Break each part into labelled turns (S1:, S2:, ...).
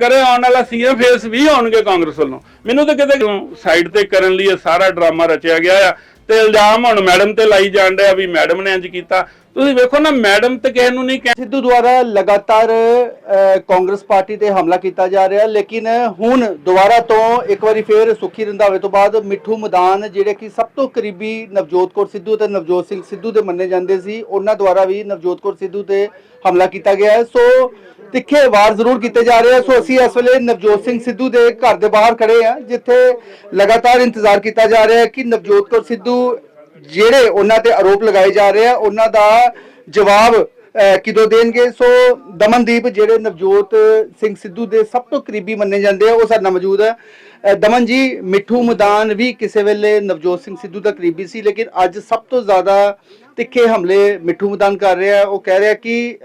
S1: ਕਰੇ, ਆਉਣ ਵਾਲਾ ਸੀਐਮ ਫੇਸ ਵੀ ਹੋਣਗੇ ਕਾਂਗਰਸ ਵੱਲੋਂ। ਮੈਨੂੰ ਤਾਂ ਕਿਤੇ ਸਾਈਡ ਤੇ ਕਰਨ ਲਈ ਇਹ ਸਾਰਾ ਡਰਾਮਾ ਰਚਿਆ ਗਿਆ ਆ ਤੇ ਇਲਜ਼ਾਮ ਹੁਣ ਮੈਡਮ ਤੇ ਲਾਈ ਜਾਣ ਡਿਆ ਵੀ ਮੈਡਮ ਨੇ ਇੰਜ ਕੀਤਾ। ਤੁਸੀਂ ਵੇਖੋ ਨਾ, ਮੈਡਮ ਤੇ ਕਿਸੇ ਨੂੰ ਨਹੀਂ ਕਹਿ
S2: ਸਿੱਧੂ ਦੁਆਰਾ ਲਗਾਤਾਰ ਕਾਂਗਰਸ ਪਾਰਟੀ ਤੇ ਹਮਲਾ ਕੀਤਾ ਜਾ ਰਿਹਾ, ਲੇਕਿਨ ਹੁਣ ਦੁਬਾਰਾ ਤੋਂ ਇੱਕ ਵਾਰੀ ਫੇਰ ਸੁਖੀ ਰੰਧਾਵੇ ਤੋਂ ਬਾਅਦ ਮਿੱਠੂ ਮਦਾਨ, ਜਿਹੜੇ ਕਿ ਸਭ ਤੋਂ ਕਰੀਬੀ ਨਵਜੋਤ ਕੌਰ ਸਿੱਧੂ ਤੇ ਨਵਜੋਤ ਸਿੰਘ ਸਿੱਧੂ ਦੇ ਮੰਨੇ ਜਾਂਦੇ ਸੀ, ਉਹਨਾਂ ਦੁਆਰਾ ਵੀ ਨਵਜੋਤ ਕੌਰ ਸਿੱਧੂ ਤੇ ਹਮਲਾ ਕੀਤਾ ਗਿਆ ਹੈ। ਸੋ ਤਿੱਖੇ ਵਾਰ ਜ਼ਰੂਰ ਕੀਤੇ ਜਾ ਰਹੇ ਆ। ਸੋ ਅਸੀਂ ਇਸ ਵੇਲੇ ਨਵਜੋਤ ਸਿੰਘ ਸਿੱਧੂ ਦੇ ਘਰ ਦੇ ਬਾਹਰ ਖੜੇ ਆ, ਜਿੱਥੇ ਲਗਾਤਾਰ ਇੰਤਜ਼ਾਰ ਕੀਤਾ ਜਾ ਰਿਹਾ ਹੈ ਕਿ ਨਵਜੋਤ ਕੌਰ ਸਿੱਧੂ ਜਿਹੜੇ ਉਹਨਾਂ ਤੇ ਆਰੋਪ ਲਗਾਏ ਜਾ ਰਹੇ ਆ, ਉਹਨਾਂ ਦਾ ਜਵਾਬ ਕਿਦੋਂ ਦੇਣਗੇ? ਸੋ ਦਮਨਦੀਪ, ਜਿਹੜੇ ਨਵਜੋਤ ਸਿੰਘ ਸਿੱਧੂ ਦੇ ਸਭ ਤੋਂ ਕਰੀਬੀ ਮੰਨੇ ਜਾਂਦੇ ਆ, ਉਹ ਸਾਡੇ ਨਾਲ ਮੌਜੂਦ ਹੈ ਦਮਨ ਜੀ, ਮਿੱਠੂ ਮਦਾਨ ਵੀ ਕਿਸੇ ਵੇਲੇ ਨਵਜੋਤ ਸਿੰਘ ਸਿੱਧੂ ਦਾ ਕਰੀਬੀ ਸੀ, ਲੇਕਿਨ ਅੱਜ ਸਭ ਤੋਂ ਜ਼ਿਆਦਾ ਤਿੱਖੇ ਹਮਲੇ ਮਿੱਠੂ ਮਦਾਨ ਕਰ ਰਿਹਾ ਉਹ ਕਹਿ ਰਿਹਾ ਕਿ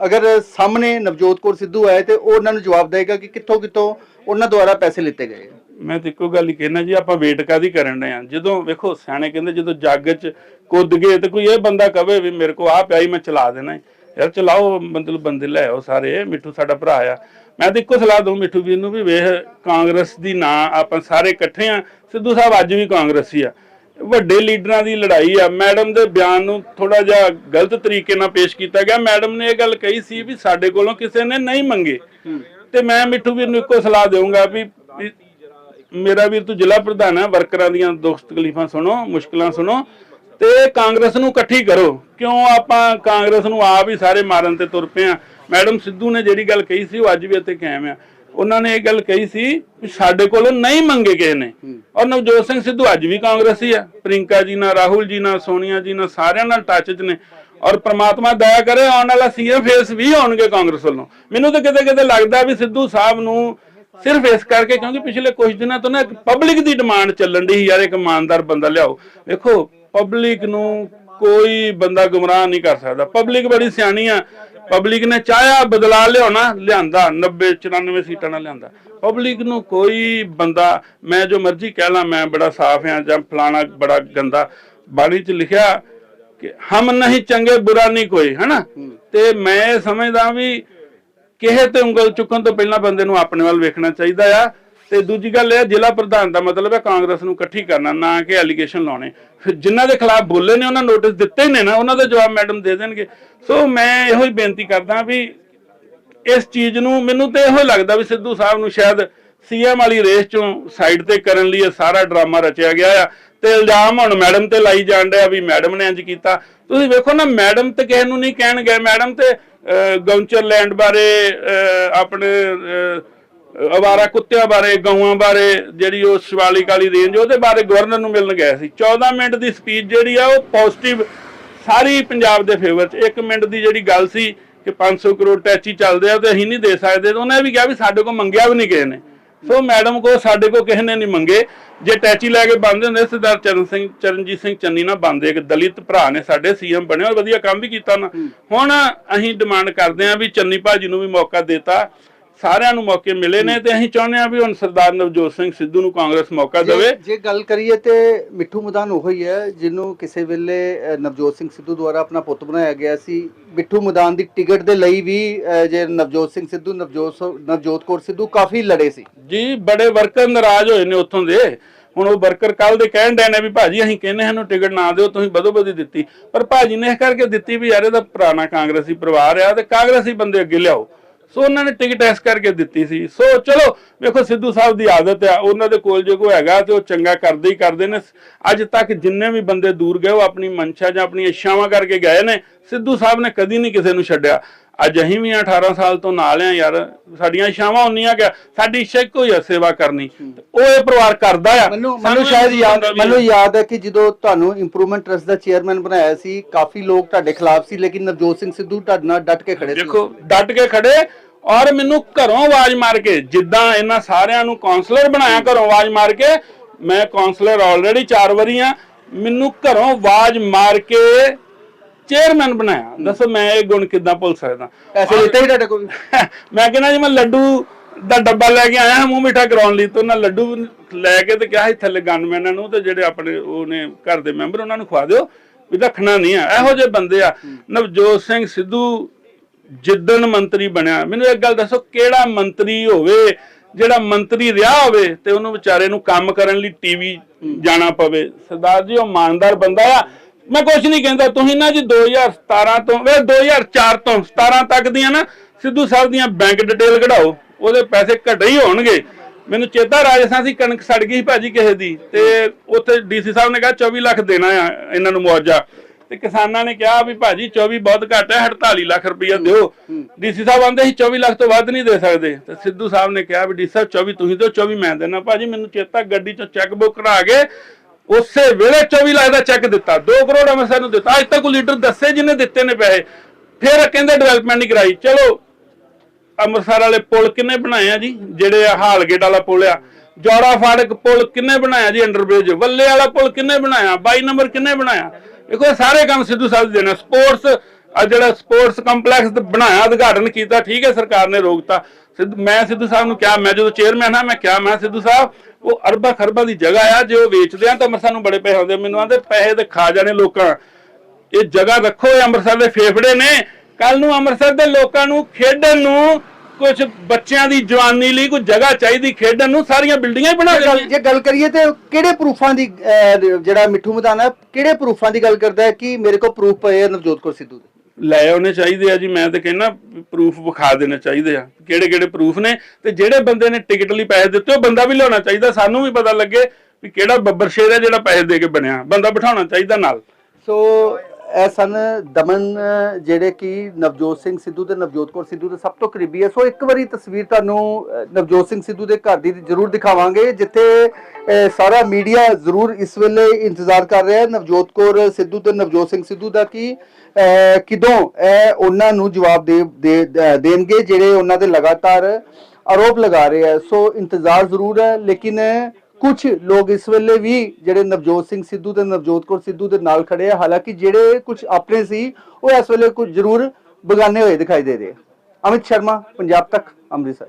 S2: ਅਗਰ ਸਾਹਮਣੇ ਨਵਜੋਤ ਕੌਰ ਸਿੱਧੂ ਆਏ ਤੇ ਉਹ ਉਹਨਾਂ ਨੂੰ ਜਵਾਬ ਦੇਗਾ ਕਿ ਕਿੱਥੋਂ ਕਿੱਥੋਂ ਉਹਨਾਂ ਦੁਆਰਾ ਪੈਸੇ ਲਿੱਤੇ ਗਏ।
S1: ਮੈਂ ਤੇ ਇੱਕੋ ਗੱਲ ਹੀ ਕਹਿਣਾ ਜੀ, ਆਪਾਂ ਵੇਟ ਕਾਦੀ ਕਰਨ ਰਹੇ ਆ ਜਦੋਂ ਵੇਖੋ, ਸਿਆਣੇ ਕਹਿੰਦੇ ਜਦੋਂ ਜੱਗ 'ਚ ਕੁੱਦ ਗਏ ਤੇ ਕੋਈ ਇਹ ਬੰਦਾ ਕਵੇ ਵੀ ਮੇਰੇ ਕੋ ਆ ਪਿਆ ਹੀ ਮੈਂ ਚਲਾ ਦੇਣਾ ਹੈ। ਯਾਰ ਚਲਾਓ, ਮਤਲਬ ਬੰਦੇ ਲੈ ਆਓ ਸਾਰੇ ਮਿੱਠੂ ਸਾਡਾ ਭਰਾ ਆ। ਮੈਂ ਤੇ ਇੱਕੋ ਸਲਾਹ ਦਊਂ ਮਿੱਠੂ ਵੀਰ ਨੂੰ ਵੀ ਵੇਖ, ਕਾਂਗਰਸ ਦੀ ਨਾਂ ਆਪਾਂ ਸਾਰੇ ਇਕੱਠੇ ਆ ਸਿੱਧੂ ਸਾਹਿਬ ਅੱਜ ਵੀ ਕਾਂਗਰਸੀ ਆ। ਵੱਡੇ ਲੀਡਰਾਂ ਦੀ ਲੜਾਈ ਆ। ਮੈਡਮ ਦੇ ਬਿਆਨ ਨੂੰ ਥੋੜਾ ਜਿਹਾ ਗਲਤ ਤਰੀਕੇ ਨਾਲ ਪੇਸ਼ ਕੀਤਾ ਗਿਆ। ਮੈਡਮ ਨੇ ਇਹ ਗੱਲ ਕਹੀ ਸੀ ਵੀ ਸਾਡੇ ਕੋਲੋਂ ਕਿਸੇ ਨੇ ਨਹੀਂ ਮੰਗੇ। ਤੇ ਮੈਂ ਮਿੱਠੂ ਵੀਰ ਨੂੰ ਇੱਕੋ ਸਲਾਹ ਦੇਵਾਂਗਾ ਵੀ ਮੇਰਾ ਵੀਰ ਤੂੰ ਜ਼ਿਲ੍ਹਾ ਪ੍ਰਧਾਨ ਹੈ ਵਰਕਰਾਂ ਦੀਆਂ ਦੁੱਖ ਤਕਲੀਫਾਂ ਸੁਣੋ, ਮੁਸ਼ਕਲਾਂ ਸੁਣੋ ਤੇ ਕਾਂਗਰਸ ਨੂੰ ਇਕੱਠੀ ਕਰੋ। ਕਿਉਂ ਆਪਾਂ ਕਾਂਗਰਸ ਨੂੰ ਆਪ ਹੀ ਸਾਰੇ ਮਾਰਨ ਤੇ ਤੁਰ ਪਏ ਆ? ਮੈਡਮ ਸਿੱਧੂ ਨੇ ਜਿਹੜੀ ਗੱਲ ਕਹੀ ਸੀ, ਉਹ ਅੱਜ ਵੀ ਇੱਥੇ ਕਾਇਮ ਆ। ਉਹਨਾਂ ਨੇ ਇਹ ਗੱਲ ਕਹੀ ਸੀ ਵੀ ਸਾਡੇ ਕੋਲੋਂ ਨਹੀਂ ਮੰਗੇ ਕਿਸੇ ਨੇ। ਔਰ ਨਵਜੋਤ ਸਿੰਘ ਸਿੱਧੂ ਅੱਜ ਵੀ ਕਾਂਗਰਸੀ ਆ। ਪ੍ਰਿੰਕਾ ਜੀ ਨਾਲ ਰਾਹੁਲ ਜੀ ਨਾਲ ਸੋਨੀਆ ਜੀ ਨਾਲ ਸਾਰਿਆਂ ਨਾਲ ਟੱਚ 'ਚ ਨੇ। ਔਰ ਪ੍ਰਮਾਤਮਾ ਦਇਆ ਕਰੇ ਆਉਣ ਵਾਲਾ ਸੀਐਮ ਫੇਸ ਵੀ ਹੋਣਗੇ ਕਾਂਗਰਸ ਵੱਲੋਂ। ਮੈਨੂੰ ਤਾਂ ਕਿਤੇ ਕਿਤੇ ਲੱਗਦਾ ਵੀ ਸਿੱਧੂ ਸਾਹਿਬ ਨੂੰ ਸਿਰਫ ਇਸ ਕਰਕੇ ਕਿਉਂਕਿ ਪਿਛਲੇ ਕੁਝ ਦਿਨਾਂ ਤੋਂ ਨਾ ਇੱਕ ਪਬਲਿਕ ਦੀ ਡਿਮਾਂਡ ਚੱਲਣ ਦੀ ਯਾਰ ਇੱਕ ਇਮਾਨਦਾਰ ਬੰਦਾ ਲਿਆਓ। ਵੇਖੋ ਪਬਲਿਕ ਨੂੰ ਕੋਈ ਬੰਦਾ ਗੁੰਮਰਾਹ ਨਹੀਂ ਕਰ ਸਕਦਾ। ਪਬਲਿਕ ਬੜੀ ਸਿਆਣੀ ਆ। ਪਬਲਿਕ ਨੇ ਚਾਹਿਆ ਬਦਲਾ ਲਿਆਉਣਾ ਲਿਆਂਦਾ 90 94 ਸੀਟਾਂ ਨਾਲ ਲਿਆਂਦਾ। ਪਬਲਿਕ ਨੂੰ ਕੋਈ ਬੰਦਾ ਮੈਂ ਜੋ ਮਰਜ਼ੀ ਕਹਿ ਲਾਂ ਮੈਂ ਬੜਾ ਸਾਫ਼ ਆ ਜਾਂ ਫਲਾਣਾ ਬੜਾ ਗੰਦਾ ਬਾਣੀ 'ਚ ਲਿਖਿਆ ਕਿ ਹਮ ਨਹੀਂ ਚੰਗੇ ਬੁਰਾ ਨਹੀਂ ਕੋਈ ਹਨਾ? ਤੇ ਮੈਂ ਸਮਝਦਾ ਵੀ ਕਿਸੇ ਤੇ ਉਂਗਲ ਚੁੱਕਣ ਤੋਂ ਪਹਿਲਾਂ ਬੰਦੇ ਨੂੰ ਆਪਣੇ ਵੱਲ ਵੇਖਣਾ ਚਾਹੀਦਾ ਆ। ਤੇ ਦੂਜੀ ਗੱਲ ਇਹ ਜ਼ਿਲ੍ਹਾ ਪ੍ਰਧਾਨ ਦਾ ਮਤਲਬ ਹੈ ਕਾਂਗਰਸ ਨੂੰ ਇਕੱਠੀ ਕਰਨਾ ਨਾ ਕਿ ਐਲੀਗੇਸ਼ਨ ਲਾਉਣੇ। ਫਿਰ ਜਿਨ੍ਹਾਂ ਦੇ ਖਿਲਾਫ ਬੋਲੇ ਨੇ ਉਹਨਾਂ ਨੋਟਿਸ ਦਿੱਤੇ ਨੇ ਨਾ ਉਹਨਾਂ ਦਾ ਜਵਾਬ ਮੈਡਮ ਦੇ ਦੇਣਗੇ। ਸੋ ਮੈਂ ਇਹੋ ਹੀ ਬੇਨਤੀ ਕਰਦਾ ਵੀ ਇਸ ਚੀਜ਼ ਨੂੰ ਮੈਨੂੰ ਤੇ ਇਹੋ ਲੱਗਦਾ ਵੀ ਸਿੱਧੂ ਸਾਹਿਬ ਨੂੰ ਸ਼ਾਇਦ ਸੀਐਮ ਵਾਲੀ ਰੇਸ ਚੋਂ ਸਾਈਡ ਤੇ ਕਰਨ ਲਈ ਇਹ ਸਾਰਾ ਡਰਾਮਾ ਰਚਿਆ ਗਿਆ ਆ। ਤੇ ਇਲਜ਼ਾਮ ਹੁਣ ਮੈਡਮ ਤੇ ਲਾਈ ਜਾਣ ਰਿਹਾ ਵੀ ਮੈਡਮ ਨੇ ਇੰਜ ਕੀਤਾ। ਤੁਸੀਂ ਵੇਖੋ ਨਾ ਮੈਡਮ ਤੇ ਕਿਸੇ ਨੂੰ ਨਹੀਂ ਕਹਿਣਗੇ। ਮੈਡਮ ਤੇ ਅਹ, ਗਊਚਰ ਲੈਂਡ ਬਾਰੇ ਅਹ, ਆਪਣੇ ਅਵਾਰਾ ਕੁੱਤਿਆਂ ਬਾਰੇ ਗਊਆਂ ਬਾਰੇ ਜਿਹੜੀ ਉਹ ਸ਼ਿਵਾਲਿਕ ਵਾਲੀ ਰੇਂਜ ਉਹਦੇ ਬਾਰੇ ਗਵਰਨਰ ਨੂੰ ਮਿਲਣ ਗਏ ਸੀ। 14 ਮਿੰਟ ਦੀ ਸਪੀਚ ਜਿਹੜੀ ਆ ਉਹ ਪੋਜ਼ਿਟਿਵ ਸਾਰੀ ਪੰਜਾਬ ਦੇ ਫੇਵਰ ਚ। 1 ਮਿੰਟ ਦੀ ਜਿਹੜੀ ਗੱਲ ਸੀ ਕਿ 500 ਕਰੋੜ ਟੈਚੀ ਚੱਲਦੇ ਆ ਤੇ ਅਸੀਂ ਨਹੀਂ ਦੇ ਸਕਦੇ। ਤੇ ਉਹਨੇ ਵੀ ਕਿਹਾ ਵੀ ਸਾਡੇ ਕੋਲ ਮੰਗਿਆ ਵੀ ਨਹੀਂ ਕਿਸੇ ਨੇ। ਸੋ ਮੈਡਮ ਕੋ ਸਾਡੇ ਕੋ ਕਿਸੇ ਨੇ ਨਹੀਂ ਮੰਗੇ। ਜੇ ਟੈਚੀ ਲੈ ਕੇ ਬੰਦੇ ਹੁੰਦੇ ਸਰਦਾਰ ਚਰਨ ਸਿੰਘ ਚਰਨਜੀਤ ਸਿੰਘ ਚੰਨੀ ਨਾਲ ਬੰਦੇ ਇੱਕ ਦਲਿਤ ਭਰਾ ਨੇ ਸਾਡੇ ਸੀਐਮ ਬਣੇ ਔਰ ਵਧੀਆ ਕੰਮ ਵੀ ਕੀਤਾ ਨਾ। ਹੁਣ ਅਸੀਂ ਡਿਮਾਂਡ ਕਰਦੇ ਹਾਂ ਵੀ ਚੰਨੀ ਭਾਜੀ ਨੂੰ ਵੀ ਮੌਕਾ ਦਿੱਤਾ। ਸਾਰਿਆਂ ਨੂੰ ਮੌਕੇ ਮਿਲੇ ਨੇ ਤੇ ਅਸੀਂ ਚਾਹੁੰਦੇ ਹਾਂ ਵੀ ਹੁਣ ਸਰਦਾਰ ਨਵਜੋਤ ਸਿੰਘ ਸਿੱਧੂ ਨੂੰ ਕਾਂਗਰਸ ਮੌਕਾ ਦੇਵੇ।
S2: ਜੇ- ਗੱਲ ਕਰੀਏ ਤੇ ਮਿੱਠੂ ਮਦਾਨ ਉਹੀ ਹੀ ਹੈ ਜਿਹਨੂੰ ਕਿਸੇ ਵੇਲੇ ਨਵਜੋਤ ਸਿੰਘ ਸਿੱਧੂ ਦੁਆਰਾ ਆਪਣਾ ਪੁੱਤ ਬਣਾਇਆ ਗਿਆ ਸੀ। ਮਿੱਠੂ ਮਦਾਨ ਦੀ ਟਿਕਟ ਦੇ ਲਈ ਵੀ ਜੇ ਨਵਜੋਤ ਸਿੰਘ ਸਿੱਧੂ ਨਵਜੋਤ ਨਵਜੋਤ ਕੌਰ ਸਿੱਧੂ ਕਾਫੀ ਲੜੇ ਸੀ।
S1: ਜੀ ਬੜੇ ਵਰਕਰ ਨਾਰਾਜ਼ ਹੋਏ ਨੇ ਉੱਥੋਂ ਦੇ। ਹੁਣ ਉਹ ਵਰਕਰ ਕੱਲ ਦੇ ਕਹਿਣ ਡਏ ਨੇ ਵੀ ਭਾਜੀ ਅਸੀਂ ਕਹਿੰਦੇ ਸਾਨੂੰ ਟਿਕਟ ਨਾ ਦਿਓ ਤੁਸੀਂ ਬਦੋ ਬਦੀ ਦਿੱਤੀ। ਪਰ ਭਾਜੀ ਨੇ ਇਹ ਕਰਕੇ ਦਿੱਤੀ ਵੀ ਯਾਰ ਇਹਦਾ ਪੁਰਾਣਾ ਕਾਂਗਰਸੀ ਪਰਿਵਾਰ ਆ ਤੇ ਕਾਂਗਰਸੀ ਬੰਦੇ ਅੱਗੇ ਲਿਆਓ। ਸੋ ਉਹਨਾਂ ਨੇ ਟਿਕਟ ਇਸ ਕਰਕੇ ਦਿੱਤੀ ਸੀ। ਸੋ ਚਲੋ ਵੇਖੋ ਸਿੱਧੂ ਸਾਹਿਬ ਦੀ ਆਦਤ ਆ। ਉਹਨਾਂ ਦੇ ਕੋਲ ਜੇ ਕੋਈ ਹੈਗਾ ਤੇ ਉਹ ਚੰਗਾ ਕਰਦੇ ਹੀ ਕਰਦੇ ਨੇ। ਅੱਜ ਤੱਕ ਜਿੰਨੇ ਵੀ ਬੰਦੇ ਦੂਰ ਗਏ ਉਹ ਆਪਣੀ ਮਨਸ਼ਾ ਜਾਂ ਆਪਣੀ ਇੱਛਾਵਾਂ ਕਰਕੇ ਗਏ ਨੇ। ਸਿੱਧੂ ਸਾਹਿਬ ਨੇ ਕਦੀ ਨਹੀਂ ਕਿਸੇ ਨੂੰ ਛੱਡਿਆ। ਅੱਜ ਅਸੀਂ ਵੀ 18 ਸਾਲ ਤੋਂ ਨਾਲ ਆ ਯਾਰ। ਸਾਡੀਆਂ ਇੱਛਾਵਾਂ ਹੁੰਦੀਆਂ ਕਿ ਸਾਡੀ ਇੱਛਾ ਇੱਕੋ ਹੀ ਆ ਸੇਵਾ ਕਰਨੀ। ਉਹ ਇਹ ਪਰਿਵਾਰ ਕਰਦਾ ਆ।
S2: ਮੈਨੂੰ ਸ਼ਾਇਦ ਯਾਦ ਮੈਨੂੰ ਯਾਦ ਹੈ ਕਿ ਜਦੋਂ ਤੁਹਾਨੂੰ ਇੰਪਰੂਵਮੈਂਟ ਟਰਸਟ ਦਾ ਚੇਅਰਮੈਨ ਬਣਾਇਆ ਸੀ ਕਾਫੀ ਲੋਕ ਤੁਹਾਡੇ ਖਿਲਾਫ ਸੀ ਲੇਕਿਨ ਨਵਜੋਤ ਸਿੰਘ ਸਿੱਧੂ ਤੁਹਾਡੇ ਨਾਲ ਡਟ ਕੇ ਖੜੇ ਸੀ।
S1: ਦੇਖੋ ਡਟ ਕੇ ਖੜੇ ਔਰ ਮੈਨੂੰ ਘਰੋਂ ਆਵਾਜ਼ ਮਾਰ ਕੇ ਜਿੱਦਾਂ ਇਹਨਾਂ ਸਾਰਿਆਂ ਨੂੰ ਕਾਉਂਸਲਰ ਬਣਾਇਆ ਘਰੋਂ ਆਵਾਜ਼ ਮਾਰ ਕੇ ਮੈਂ ਕਾਉਂਸਲਰ ਆਲਰੇਡੀ 4 ਵਾਰੀ ਆ ਮੈਨੂੰ ਘਰੋਂ ਆਵਾਜ਼ ਮਾਰ ਕੇ ਚੇਅਰਮੈਨ ਬਣਾਇਆ। ਦੱਸੋ ਮੈਂ ਇਹ ਗੁਣ ਕਿੱਦਾਂ ਭੁੱਲ ਸਕਦਾ।
S2: ਪੈਸੇ ਦਿੱਤੇ ਹੀ ਤੁਹਾਡੇ ਕੋਲ?
S1: ਮੈਂ ਕਹਿੰਦਾ ਜੀ ਮੈਂ ਲੱਡੂ ਦਾ ਡੱਬਾ ਲੈ ਕੇ ਆਇਆ ਮੂੰਹ ਮਿੱਠਾ ਕਰਾਉਣ ਲਈ। ਤੇ ਉਹਨਾਂ ਲੱਡੂ ਲੈ ਕੇ ਤੇ ਕਿਹਾ ਸੀ ਥੱਲੇ ਗਨਮੈਨਾਂ ਨੂੰ ਤੇ ਜਿਹੜੇ ਆਪਣੇ ਉਹਨੇ ਘਰ ਦੇ ਮੈਂਬਰ ਉਹਨਾਂ ਨੂੰ ਖਵਾ ਦਿਓ। ਵੀ ਰੱਖਣਾ ਨਹੀਂ ਆ। ਇਹੋ ਜਿਹੇ ਬੰਦੇ ਆ। ਨਵਜੋਤ ਸਿੰਘ ਸਿੱਧੂ ਜਿੱਦਣ ਮੰਤਰੀ ਬਣਿਆ, ਮੈਨੂੰ ਇੱਕ ਗੱਲ ਦੱਸੋ, ਕਿਹੜਾ ਮੰਤਰੀ ਹੋਵੇ, ਜਿਹੜਾ ਮੰਤਰੀ ਰਿਹਾ ਹੋਵੇ ਤੇ ਉਹਨੂੰ ਵਿਚਾਰੇ ਨੂੰ ਕੰਮ ਕਰਨ ਲਈ ਟੀਵੀ ਜਾਣਾ ਪਵੇ? ਸਰਦਾਰ ਜੀ, ਉਹ ਇਮਾਨਦਾਰ ਬੰਦਾ ਆ। ਮੈਂ ਕੁਝ ਨਹੀਂ ਕਹਿੰਦਾ, ਤੁਸੀਂ ਨਾ ਜੀ 2017 ਤੋਂ, ਵੇ 2004 ਤੋਂ 17 ਤੱਕ ਦੀਆਂ ਨਾ ਸਿੱਧੂ ਸਾਹਿਬ ਦੀਆਂ ਬੈਂਕ ਡਿਟੇਲ ਕਢਾਓ, ਉਹਦੇ ਪੈਸੇ ਘਟੇ ਹੀ ਹੋਣਗੇ। ਮੈਨੂੰ ਚੇਤਾ ਰਾਜਸਥਾਨ ਸੀ, ਕਣਕ ਸੜ ਗਈ ਭਾਜੀ ਕਿਸੇ ਦੀ, ਤੇ ਉੱਥੇ ਡੀਸੀ ਸਾਹਿਬ ਨੇ ਕਿਹਾ 24 ਲੱਖ ਦੇਣਾ ਆ, ਇਹਨਾਂ ਨੂੰ ਮੁਆਵਜ਼ਾ। ਤੇ ਕਿਸਾਨਾਂ ਨੇ ਕਿਹਾ ਵੀ ਭਾਜੀ 24 ਬਹੁਤ ਘੱਟ ਹੈ 48 ਲੱਖ ਰੁਪਈਆ ਦਿਓ। ਡੀਸੀ ਸਾਹਿਬ ਆਂਦੇ ਸੀ 24 ਲੱਖ ਤੋਂ ਵੱਧ ਨਹੀਂ ਦੇ ਸਕਦੇ। ਤੇ ਸਿੱਧੂ ਸਾਹਿਬ ਨੇ ਕਿਹਾ ਵੀ ਡੀਸੀ ਸਾਹਿਬ 24 ਤੁਸੀਂ ਦਿਓ 24 ਮੈਂ ਦੇਣਾ ਭਾਜੀ ਮੈਨੂੰ ਚੇਤਾ ਗੱਡੀ ਚੋਂ ਚੈੱਕ ਬੁੱਕ ਕਰਾ ਕੇ ਉਸੇ ਵੇਲੇ 24 ਲੱਖ ਦਾ ਚੈੱਕ ਦਿੱਤਾ। 2 ਕਰੋੜ ਅੰਮ੍ਰਿਤਸਰ ਨੂੰ ਦਿੱਤਾ। ਅੱਜ ਤੱਕ ਕੋਈ ਲੀਡਰ ਦੱਸੇ ਜਿਹਨੇ ਦਿੱਤੇ ਨੇ ਪੈਸੇ। ਫਿਰ ਕਹਿੰਦੇ ਡਿਵੈਲਪਮੈਂਟ ਨਹੀਂ ਕਰਾਈ। ਚਲੋ ਅੰਮ੍ਰਿਤਸਰ ਵਾਲੇ ਪੁਲ ਕਿੰਨੇ ਬਣਾਏ ਆ ਜੀ? ਜਿਹੜੇ ਆ ਹਾਲਗੇਟ ਵਾਲਾ ਪੁਲ ਆ। ਜੋੜਾ ਫਾੜਕ ਪੁਲ ਕਿੰਨੇ ਬਣਾਇਆ ਜੀ? ਅੰਡਰਬ੍ਰਿਜ। ਵੱਲੇ ਵਾਲਾ ਪੁਲ ਕਿੰਨੇ ਬਣਾਇਆ? 22 ਨੰਬਰ ਕਿੰਨੇ ਬਣਾਇਆ? ਦੇਖੋ ਇਹ ਸਾਰੇ ਕੰਮ ਸਿੱਧੂ ਸਾਹਿਬ ਦੇ ਨੇ। ਸਪੋਰਟਸ ਆ ਜਿਹੜਾ ਸਪੋਰਟਸ ਕੰਪਲੈਕਸ ਬਣਾਇਆ, ਉਦਘਾਟਨ ਕੀਤਾ, ਠੀਕ ਹੈ, ਸਰਕਾਰ ਨੇ ਰੋਕਤਾ। ਸਿੱਧੂ, ਮੈਂ ਸਿੱਧੂ ਸਾਹਿਬ ਨੂੰ ਕਿਹਾ, ਮੈਂ ਜਦੋਂ ਚੇਅਰਮੈਨ ਹਾਂ, ਮੈਂ ਕਿਹਾ, ਮੈਂ ਸਿੱਧੂ ਸਾਹਿਬ, ਉਹ ਅਰਬਾਂ ਖਰਬਾਂ ਦੀ ਜਗ੍ਹਾ ਆ, ਜੇ ਉਹ ਵੇਚਦੇ ਆ ਤਾਂ ਅੰਮ੍ਰਿਤਸਰ ਨੂੰ ਬੜੇ ਪੈਸੇ ਆਉਂਦੇ ਮੈਨੂੰ ਆਂਦੇ, ਪੈਸੇ ਤੇ ਖਾ ਜਾਣੇ ਲੋਕਾਂ। ਇਹ ਜਗ੍ਹਾ ਰੱਖੋ, ਇਹ ਅੰਮ੍ਰਿਤਸਰ ਦੇ ਫੇਫੜੇ ਨੇ। ਕੱਲ ਨੂੰ ਅੰਮ੍ਰਿਤਸਰ ਦੇ ਲੋਕਾਂ ਨੂੰ ਖੇਡਣ ਨੂੰ ਕੁਝ ਬੱਚਿਆਂ ਦੀ ਜਵਾਨੀ ਲਈ ਕੋਈ ਜਗ੍ਹਾ ਚਾਹੀਦੀ ਖੇਡਣ ਨੂੰ ਸਾਰੀਆਂ ਬਿਲਡਿੰਗਾਂ ਹੀ ਬਣਾ
S2: ਜੇ ਗੱਲ- ਜੇ ਗੱਲ ਕਰੀਏ ਤੇ ਕਿਹੜੇ ਪ੍ਰੂਫਾਂ ਦੀ ਅਹ, ਜਿਹੜਾ ਮਿੱਠੂ ਮਦਾਨਾ ਕਿਹੜੇ ਪ੍ਰੂਫਾਂ ਦੀ ਗੱਲ ਕਰਦਾ ਹੈ ਕਿ ਮੇਰੇ ਕੋਲ ਪ੍ਰੂਫ ਪਏ ਆ ਨਵਜੋਤ ਕੌਰ ਸਿੱਧੂ ਦੇ?
S1: ਲੈ ਆਉਣੇ ਚਾਹੀਦੇ ਆ ਜੀ ਮੈਂ ਤੇ ਕਹਿੰਦਾ ਪ੍ਰੂਫ ਵਿਖਾ ਦੇਣੇ ਚਾਹੀਦੇ ਆ। ਕਿਹੜੇ ਕਿਹੜੇ ਪ੍ਰੂਫ ਨੇ ਤੇ ਜਿਹੜੇ ਬੰਦੇ ਨੇ ਟਿਕਟ ਲਈ ਪੈਸੇ ਦਿੱਤੇ ਉਹ ਬੰਦਾ ਵੀ ਲਿਆਉਣਾ ਚਾਹੀਦਾ ਸਾਨੂੰ ਵੀ ਪਤਾ ਲੱਗੇ ਵੀ ਕਿਹੜਾ ਬੱਬਰ ਸ਼ੇਰ ਹੈ ਜਿਹੜਾ ਪੈਸੇ ਦੇ ਕੇ ਬਣਿਆ। ਬੰਦਾ ਬਿਠਾਉਣਾ ਚਾਹੀਦਾ ਨਾਲ।
S2: ਸੋ ਇਹ ਸਨ ਦਮਨ, ਜਿਹੜੇ ਕਿ ਨਵਜੋਤ ਸਿੰਘ ਸਿੱਧੂ ਤੇ ਨਵਜੋਤ ਕੌਰ ਸਿੱਧੂ ਦੇ ਸਭ ਤੋਂ ਕਰੀਬੀ ਹੈ। ਸੋ ਇੱਕ ਵਾਰੀ ਤਸਵੀਰ ਤੁਹਾਨੂੰ ਨਵਜੋਤ ਸਿੰਘ ਸਿੱਧੂ ਦੇ ਘਰ ਦੀ ਜ਼ਰੂਰ ਦਿਖਾਵਾਂਗੇ, ਜਿੱਥੇ ਸਾਰਾ ਮੀਡੀਆ ਜ਼ਰੂਰ ਇਸ ਵੇਲੇ ਇੰਤਜ਼ਾਰ ਕਰ ਰਿਹਾ ਹੈ। ਨਵਜੋਤ ਕੌਰ ਸਿੱਧੂ ਤੇ ਨਵਜੋਤ ਸਿੰਘ ਸਿੱਧੂ ਦਾ ਕਿ ਕਿਦੋਂ ਇਹ ਉਹਨਾਂ ਨੂੰ ਜਵਾਬ ਦੇ ਦੇਣਗੇ, ਜਿਹੜੇ ਉਹਨਾਂ ਦੇ ਲਗਾਤਾਰ ਆਰੋਪ ਲਗਾ ਰਹੇ ਹੈ। ਸੋ ਇੰਤਜ਼ਾਰ ਜ਼ਰੂਰ ਹੈ, ਲੇਕਿਨ ਕੁਝ ਲੋਕ ਇਸ ਵੇਲੇ ਵੀ ਜਿਹੜੇ ਨਵਜੋਤ ਸਿੰਘ ਸਿੱਧੂ ਤੇ ਨਵਜੋਤ ਕੌਰ ਸਿੱਧੂ ਦੇ ਨਾਲ ਖੜੇ ਆ, ਹਾਲਾਂਕਿ ਜਿਹੜੇ ਕੁਝ ਆਪਣੇ ਸੀ, ਉਹ ਇਸ ਵੇਲੇ ਕੁਝ ਜ਼ਰੂਰ ਬਗਾਨੇ ਹੋਏ ਦਿਖਾਈ ਦੇ ਰਹੇ ਅਮਿਤ ਸ਼ਰਮਾ, ਪੰਜਾਬ ਤੱਕ, ਅੰਮ੍ਰਿਤਸਰ।